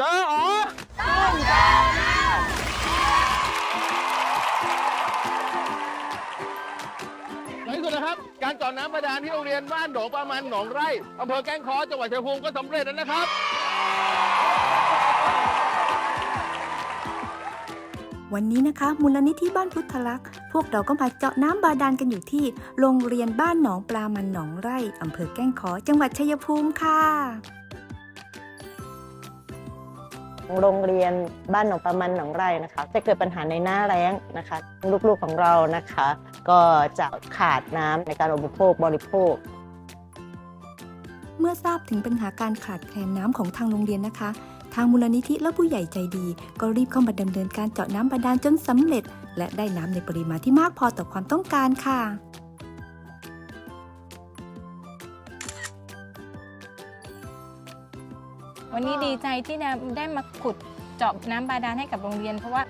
เจออ๋อในที่สุดนะครับ การเจาะน้ำบาดาลที่โรงเรียนบ้านโดงประมาณหนองไร่อำเภอแก้งเคอจังหวัดชัยภูมิก็สำเร็จแล้วนะครับ วันนี้นะคะ มูลนิธิบ้านพุทธลักษณ์พวกเราก็มาเจาะน้ำบาดาลกันอยู่ที่ โรงเรียนบ้านหนองปลามันหนองไร่อำเภอแก้งขอจังหวัดชัยภูมิค่ะ โรงเรียนบ้านหนองประมันหนองไร่นะคะ จะเกิดปัญหาในหน้าแล้งนะคะ ลูกๆของเรานะคะ ก็จะขาดน้ำในการอุปโภคบริโภค เมื่อทราบถึงปัญหาการขาดแคลนน้ำของทางโรงเรียนนะคะ ทางมูลนิธิและผู้ใหญ่ใจดี ก็รีบเข้ามาดำเนินการเจาะน้ำบาดาลจนสำเร็จ และได้น้ำในปริมาณที่มากพอต่อความต้องการค่ะ วันนี้ดีใจที่ได้มาขุดเจาะน้ำบาดาลให้กับโรงเรียน เพราะว่า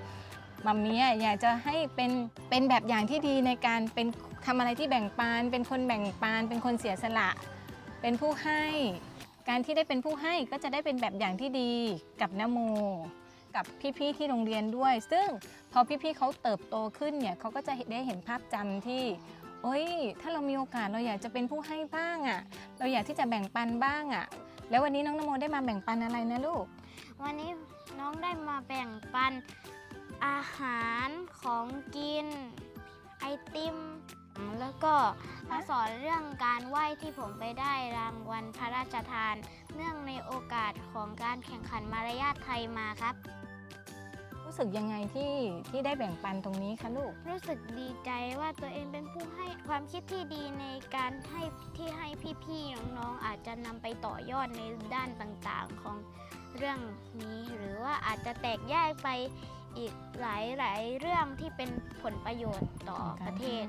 มัมมี่อยากจะให้เป็นเป็นแบบอย่างที่ดีในการเป็นทำอะไรที่แบ่งปันเป็นคนแบ่งปันเป็นคนเสียสละ เป็นผู้ให้ การที่ได้เป็นผู้ให้ก็จะได้เป็นแบบอย่างที่ดีกับนโม กับพี่ๆที่โรงเรียนด้วย ซึ่งพอพี่ๆเขาเติบโตขึ้นเนี่ยเขาก็จะได้เห็นภาพจำที่โอ้ย ถ้าเรามีโอกาสเราอยากจะเป็นผู้ให้บ้างอะ่ะ เราอยากที่จะแบ่งปันบ้างอะ่ะ แล้ววันนี้น้องนโมได้มาแบ่งปันอะไรนะลูก วันนี้น้องได้มาแบ่งปันอาหารของกิน ไอติม แล้วก็มาสอนเรื่องการไหว้ที่ผมไปได้รางวัลพระราชทาน เนื่องในโอกาสของการแข่งขันมารยาทไทยมาครับ สึกยังไงที่ที่ได้แบ่งปันตรงนี้คะลูก รู้สึกดีใจว่าตัวเองเป็นผู้ให้ความคิดที่ดีในการให้ที่ให้พี่ๆน้องๆอาจจะนำไปต่อยอดในด้านต่างๆของเรื่องนี้ หรือว่าอาจจะแตกแยกไปอีกหลายๆเรื่องที่เป็นผลประโยชน์ต่อประเทศ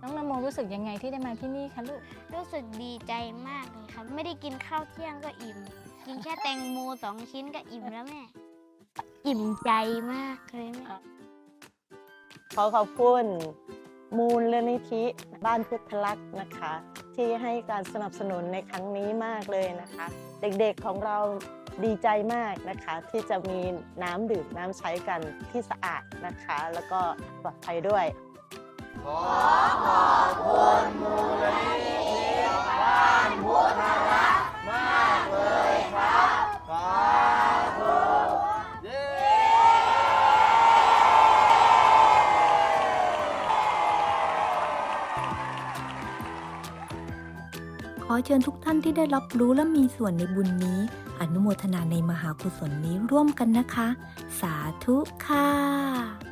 น้องนโมรู้สึกยังไงที่ได้มาที่นี่คะลูก รู้สึกดีใจมากเลยครับ ไม่ได้กินข้าวเที่ยงก็อิ่ม กินแค่แตงโมสองชิ้นก็อิ่มแล้วแม่ อิ่มใจมากเลยแม่ขอขอบคุณมูลนิธิบ้านพุทธลักษณ์นะคะ ที่ให้การสนับสนุนในครั้งนี้มากเลยนะคะ เด็กๆของเราดีใจมากนะคะ ที่จะมีน้ำดื่มน้ำใช้กันที่สะอาดนะคะ แล้วก็ปลอดภัยด้วย ข อเชิญทุกท่านที่ได้รับรู้และมีส่วนในบุญนี้ อนุโมทนาในมหากุศลนี้ร่วมกันนะคะ สาธุค่ะ